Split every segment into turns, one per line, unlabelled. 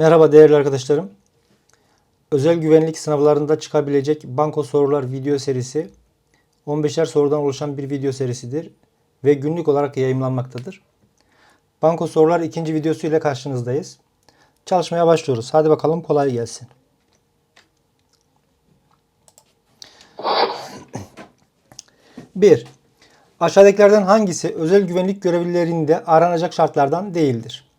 Merhaba değerli arkadaşlarım. Özel güvenlik sınavlarında çıkabilecek banko sorular video serisi 15'er sorudan oluşan bir video serisidir ve günlük olarak yayınlanmaktadır. Banko sorular ikinci videosu ile karşınızdayız. Çalışmaya başlıyoruz. Hadi bakalım kolay gelsin. Bir, Aşağıdakilerden hangisi özel güvenlik görevlilerinde aranacak şartlardan değildir?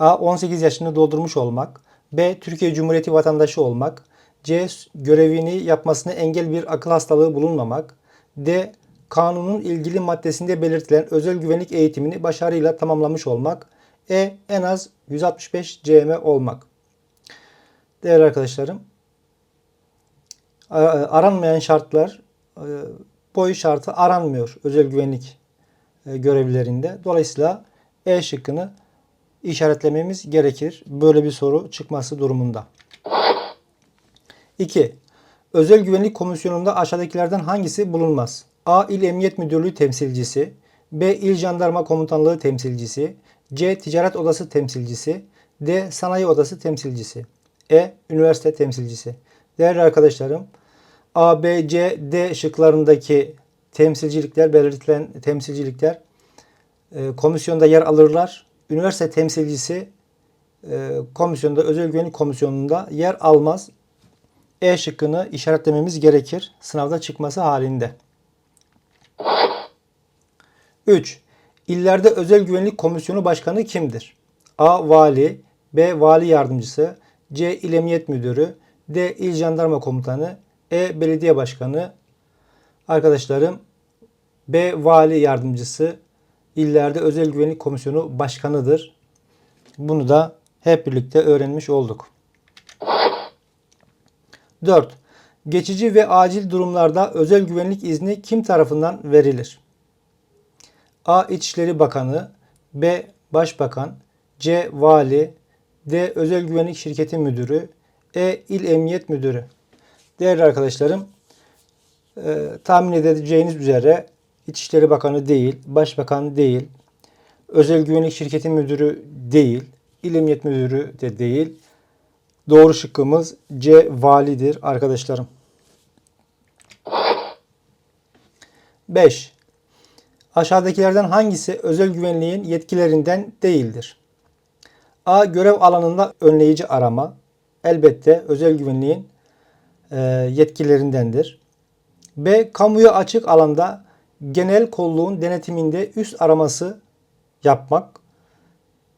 A. 18 yaşını doldurmuş olmak. B. Türkiye Cumhuriyeti vatandaşı olmak. C. Görevini yapmasına engel bir akıl hastalığı bulunmamak. D. Kanunun ilgili maddesinde belirtilen özel güvenlik eğitimini başarıyla tamamlamış olmak. E. En az 165 CM olmak. Değerli arkadaşlarım, aranmayan şartlar e, boy şartı aranmıyor özel güvenlik e, görevlilerinde. Dolayısıyla E şıkkını işaretlememiz gerekir. Böyle bir soru çıkması durumunda. 2. Özel Güvenlik Komisyonu'nda aşağıdakilerden hangisi bulunmaz? A. İl Emniyet Müdürlüğü temsilcisi. B. İl Jandarma Komutanlığı temsilcisi. C. Ticaret Odası temsilcisi. D. Sanayi Odası temsilcisi. E. Üniversite temsilcisi. Değerli arkadaşlarım, A, B, C, D şıklarındaki temsilcilikler, belirtilen temsilcilikler e, komisyonda yer alırlar. Üniversite temsilcisi e, komisyonda, özel güvenlik komisyonunda yer almaz. E şıkkını işaretlememiz gerekir sınavda çıkması halinde. 3. İllerde özel güvenlik komisyonu başkanı kimdir? A. Vali B. Vali yardımcısı C. İl Emniyet Müdürü D. İl Jandarma Komutanı E. Belediye Başkanı Arkadaşlarım B. Vali Yardımcısı illerde Özel Güvenlik Komisyonu Başkanıdır. Bunu da hep birlikte öğrenmiş olduk. 4. Geçici ve acil durumlarda özel güvenlik izni kim tarafından verilir? A. İçişleri Bakanı B. Başbakan C. Vali D. Özel Güvenlik Şirketi Müdürü E. İl Emniyet Müdürü Değerli arkadaşlarım, e, tahmin edeceğiniz üzere İçişleri Bakanı değil, Başbakan değil, Özel Güvenlik Şirketi Müdürü değil, İl Emniyet Müdürü de değil. Doğru şıkkımız C validir arkadaşlarım. 5. Aşağıdakilerden hangisi özel güvenliğin yetkilerinden değildir? A. Görev alanında önleyici arama. Elbette özel güvenliğin yetkilerindendir. B. Kamuya açık alanda genel kolluğun denetiminde üst araması yapmak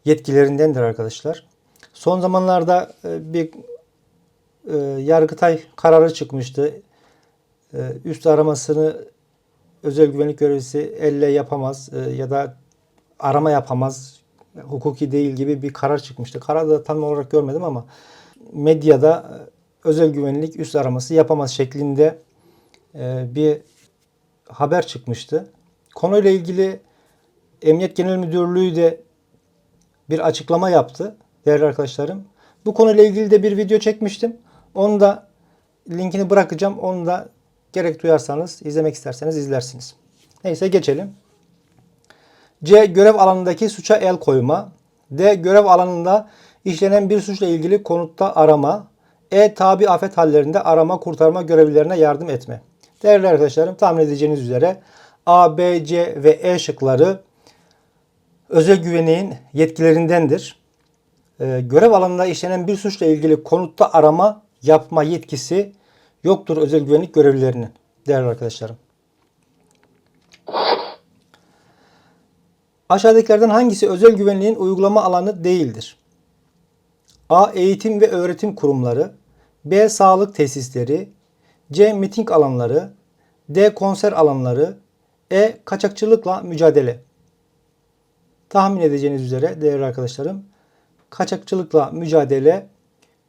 yetkilerindendir arkadaşlar. Son zamanlarda e, bir e, Yargıtay kararı çıkmıştı. E, üst aramasını özel güvenlik görevlisi elle yapamaz ya da arama yapamaz. Hukuki değil gibi bir karar çıkmıştı. Kararı da tam olarak görmedim ama medyada özel güvenlik üst araması yapamaz şeklinde bir haber çıkmıştı. Konuyla ilgili Emniyet Genel Müdürlüğü de bir açıklama yaptı değerli arkadaşlarım. Bu konuyla ilgili de bir video çekmiştim. Onu da linkini bırakacağım. Onu da gerek duyarsanız, izlemek isterseniz izlersiniz. Neyse geçelim. C. Görev alanındaki suça el koyma. D. Görev alanında işlenen bir suçla ilgili konutta arama. E. Tabi afet hallerinde arama kurtarma görevlilerine yardım etme. Değerli arkadaşlarım tahmin edeceğiniz üzere A, B, C ve E şıkları özel güvenliğin yetkilerindendir. Ee, görev alanında işlenen bir suçla ilgili konutta arama yapma yetkisi yoktur özel güvenlik görevlilerinin değerli arkadaşlarım. Aşağıdakilerden hangisi özel güvenliğin uygulama alanı değildir? A. Eğitim ve öğretim kurumları B. Sağlık tesisleri C. Miting alanları D. Konser alanları E. Kaçakçılıkla mücadele Tahmin edeceğiniz üzere değerli arkadaşlarım kaçakçılıkla mücadele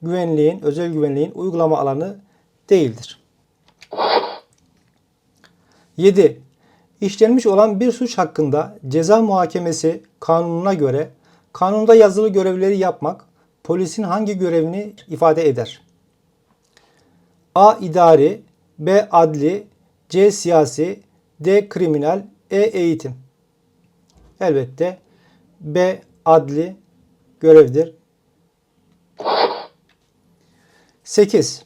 güvenliğin, özel güvenliğin uygulama alanı değildir. 7. İşlenmiş olan bir suç hakkında ceza muhakemesi kanununa göre kanunda yazılı görevleri yapmak polisin hangi görevini ifade eder? A. idari B. Adli C. Siyasi D. Kriminal E. Eğitim Elbette B. Adli görevdir. 8.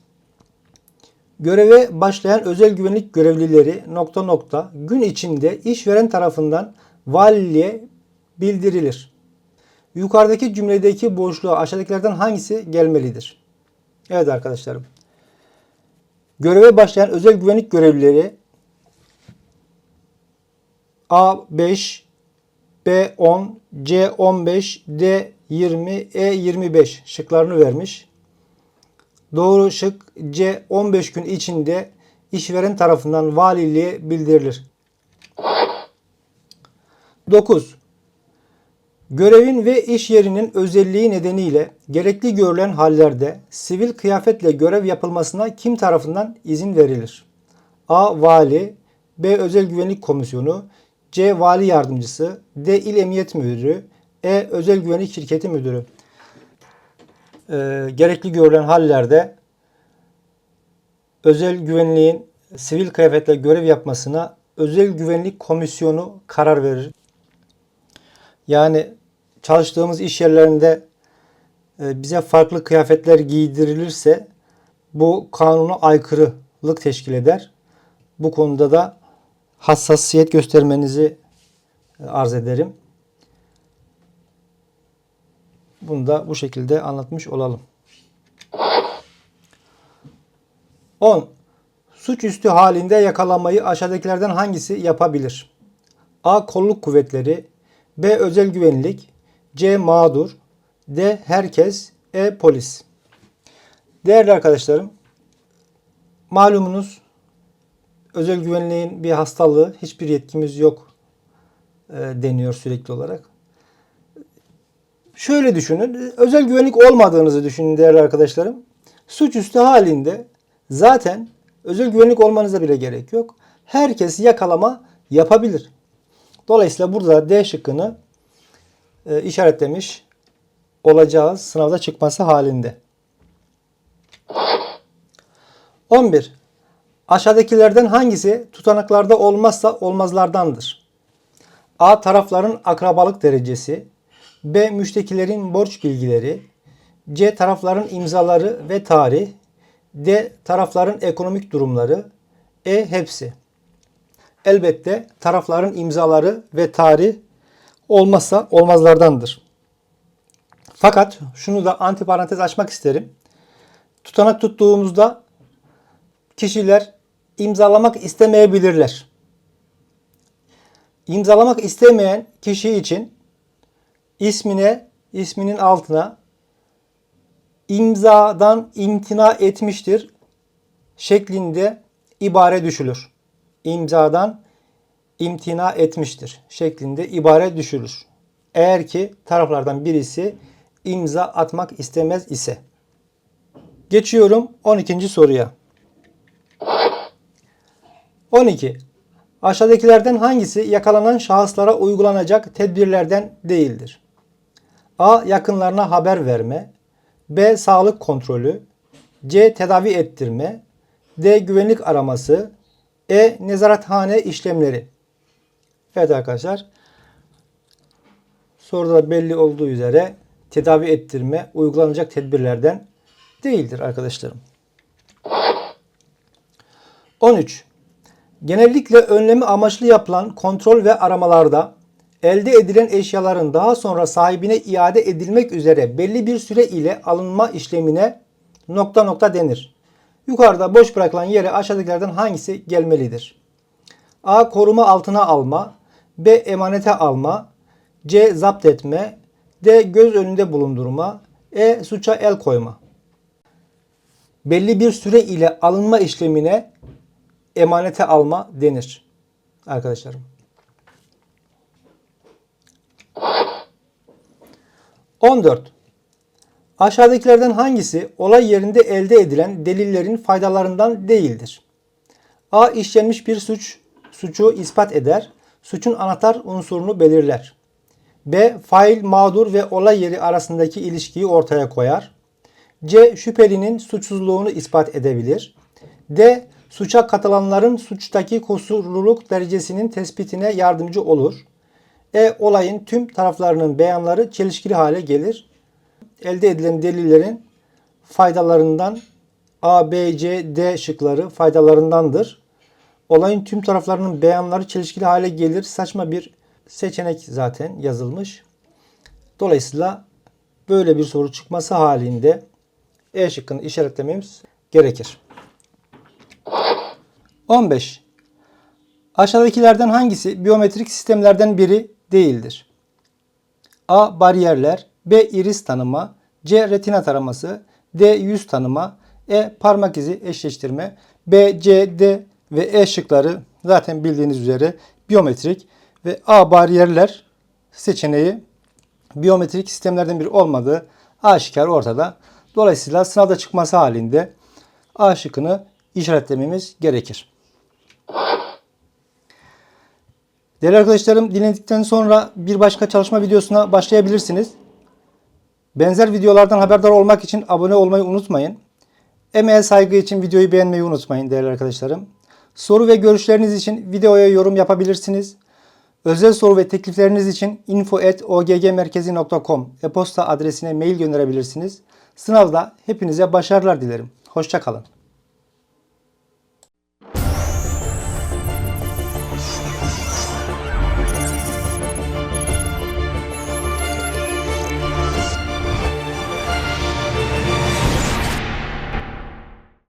Göreve başlayan özel güvenlik görevlileri nokta nokta gün içinde işveren tarafından valiliğe bildirilir. Yukarıdaki cümledeki boşluğa aşağıdakilerden hangisi gelmelidir? Evet arkadaşlarım. Göreve başlayan özel güvenlik görevlileri A5, B10, C15, D20, E25 şıklarını vermiş. Doğru şık C 15 gün içinde işveren tarafından valiliğe bildirilir. 9. Görevin ve iş yerinin özelliği nedeniyle gerekli görülen hallerde sivil kıyafetle görev yapılmasına kim tarafından izin verilir? A. Vali B. Özel Güvenlik Komisyonu C. Vali Yardımcısı D. İl Emniyet Müdürü E. Özel Güvenlik Şirketi Müdürü e, gerekli görülen hallerde özel güvenliğin sivil kıyafetle görev yapmasına özel güvenlik komisyonu karar verir. Yani çalıştığımız iş yerlerinde e, bize farklı kıyafetler giydirilirse bu kanuna aykırılık teşkil eder. Bu konuda da hassasiyet göstermenizi e, arz ederim. Bunu da bu şekilde anlatmış olalım. 10. Suçüstü halinde yakalamayı aşağıdakilerden hangisi yapabilir? A. Kolluk kuvvetleri B. Özel güvenlik C. Mağdur D. Herkes E. Polis Değerli arkadaşlarım, malumunuz özel güvenliğin bir hastalığı, hiçbir yetkimiz yok e, deniyor sürekli olarak. Şöyle düşünün. Özel güvenlik olmadığınızı düşünün değerli arkadaşlarım. Suçüstü halinde zaten özel güvenlik olmanıza bile gerek yok. Herkes yakalama yapabilir. Dolayısıyla burada D şıkkını e, işaretlemiş olacağız sınavda çıkması halinde. 11. Aşağıdakilerden hangisi tutanaklarda olmazsa olmazlardandır? A. Tarafların akrabalık derecesi. B. Müştekilerin borç bilgileri. C. Tarafların imzaları ve tarih. D. Tarafların ekonomik durumları. E. Hepsi. Elbette tarafların imzaları ve tarih olmazsa olmazlardandır. Fakat şunu da antiparantez açmak isterim. Tutanak tuttuğumuzda kişiler imzalamak istemeyebilirler. İmzalamak istemeyen kişi için ismine, isminin altına imzadan imtina etmiştir şeklinde ibare düşülür. İmzadan imtina etmiştir şeklinde ibare düşülür. Eğer ki taraflardan birisi imza atmak istemez ise. Geçiyorum 12. soruya. 12. Aşağıdakilerden hangisi yakalanan şahıslara uygulanacak tedbirlerden değildir? A. Yakınlarına haber verme. B. Sağlık kontrolü. C. Tedavi ettirme. D. Güvenlik araması. E. Nezarethane işlemleri. Evet arkadaşlar. Soruda belli olduğu üzere tedavi ettirme uygulanacak tedbirlerden değildir arkadaşlarım. 13. Genellikle önlemi amaçlı yapılan kontrol ve aramalarda elde edilen eşyaların daha sonra sahibine iade edilmek üzere belli bir süre ile alınma işlemine nokta nokta denir. Yukarıda boş bırakılan yere aşağıdakilerden hangisi gelmelidir? A. Koruma altına alma. B. Emanete alma. C. Zapt etme. D. Göz önünde bulundurma. E. Suça el koyma. Belli bir süre ile alınma işlemine emanete alma denir. Arkadaşlarım. 14. Aşağıdakilerden hangisi olay yerinde elde edilen delillerin faydalarından değildir? A. işlenmiş bir suç suçu ispat eder. Suçun anahtar unsurunu belirler. B. Fail, mağdur ve olay yeri arasındaki ilişkiyi ortaya koyar. C. Şüphelinin suçsuzluğunu ispat edebilir. D. Suça katılanların suçtaki kusurluluk derecesinin tespitine yardımcı olur. E. Olayın tüm taraflarının beyanları çelişkili hale gelir. Elde edilen delillerin faydalarından A, B, C, D şıkları faydalarındandır. Olayın tüm taraflarının beyanları çelişkili hale gelir. Saçma bir seçenek zaten yazılmış. Dolayısıyla böyle bir soru çıkması halinde E şıkkını işaretlememiz gerekir. 15. Aşağıdakilerden hangisi biyometrik sistemlerden biri değildir? A. Bariyerler B. iris tanıma C. Retina taraması D. Yüz tanıma E. Parmak izi eşleştirme B. C. D ve E şıkları zaten bildiğiniz üzere biyometrik ve A. Bariyerler seçeneği biyometrik sistemlerden biri olmadığı aşikar ortada. Dolayısıyla sınavda çıkması halinde A şıkkını işaretlememiz gerekir. Değerli arkadaşlarım dinledikten sonra bir başka çalışma videosuna başlayabilirsiniz. Benzer videolardan haberdar olmak için abone olmayı unutmayın. Emeğe saygı için videoyu beğenmeyi unutmayın değerli arkadaşlarım. Soru ve görüşleriniz için videoya yorum yapabilirsiniz. Özel soru ve teklifleriniz için info.oggmerkezi.com e-posta adresine mail gönderebilirsiniz. Sınavda hepinize başarılar dilerim. Hoşçakalın.